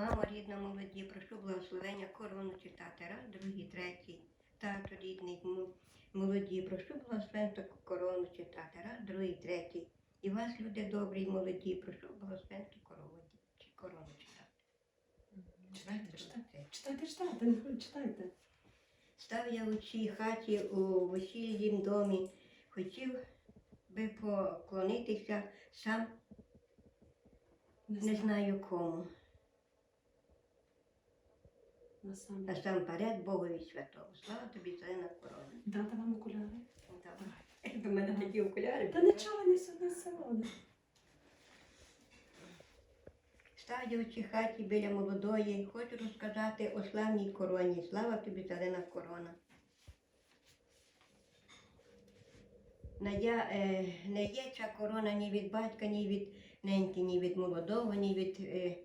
мамо рідна молоді, прошу благословення корону читати. Раз, другий, третій. Тато рідний, молоді, прошу благословення корону читати. Раз, другий, третій. І вас, люди добрі, й молоді, прошу благословення корону, корону читати. Читайте, читайте. Читайте, читайте, читайте. Став я у цій хаті у весільнім домі, хотів би поклонитися сам не знаю кому. Насамперед. Богові святому. Слава тобі, Зелена корона. Дати вам окуляри? До мене такі окуляри. Та нічого не я у цій хаті біля молодої, хочу розказати о славній короні. Слава тобі, Зелена корона. Не, я, е, не є ця корона ні від батька, ні від неньки, ні від молодого, ні від е,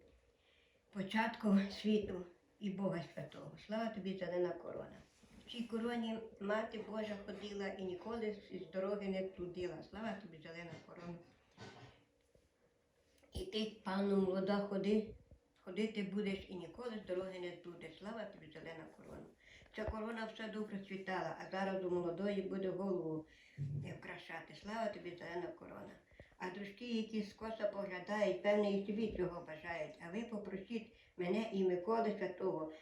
початку світу і Бога Святого. Слава тобі, Зелена корона. В цій короні мати Божа ходила і ніколи з дороги не трудила. Слава тобі, Зелена корона. І ти, пану молода, ходи, ходити будеш і ніколи з дороги не здудеш. Слава тобі, зелена корона. Ця корона в саду процвітала, а зараз у молодої буде голову вкрашати. Слава тобі, зелена корона. А дружки, які скоса поглядають, певне, і собі цього бажають. А ви попросіть мене і Миколи Святого,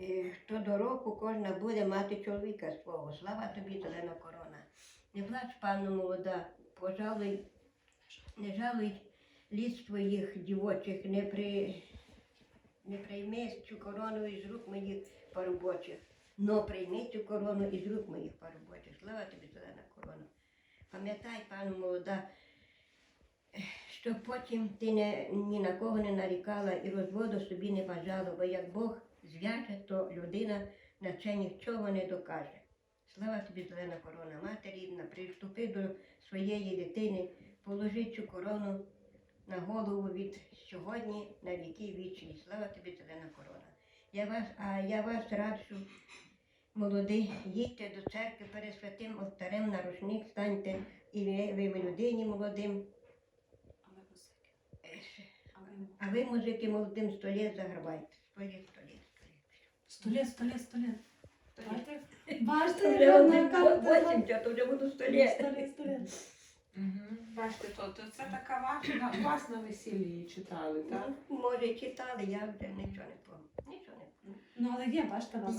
е, що до року кожна буде мати чоловіка свого. Слава тобі, зелена корона. Не плач, пану молода, пожалуй, не жалуй ліс твоїх дівочих, не, при, не прийми цю корону із рук моїх парубочих, но прийми цю корону із рук моїх парубочих. Слава тобі, зелена корона. Пам'ятай, пану молода, щоб потім ти не, ні на кого не нарікала і розводу собі не бажала, бо як Бог зв'яже, то людина на це нічого не докаже. Слава тобі, зелена корона, мати рідна, приступи до своєї дитини, положи цю корону на голову від сьогодні на віки вічні. Слава тобі, зелена корона. Я вас, а я вас раджу, молоді, їдьте до церкви перед святим алтарем на рушник станьте, і ви, ви людині молодим, Але музики. е, ще- Але а ви, мужики, молодим століт загравайте. Століт, століт, Століт, століт. століт, століт. Століт. Бачите? Бачите, Вже яка один вона карта? восім, то вже буду століт. Угу. Бачите, то, то це така ваша, на- вас на весіллі її читали, так? Ну, Може, читали, я вже нічого не пам'ятаю. Нічого не пам'ятаю. Ну, але є, бачите, вас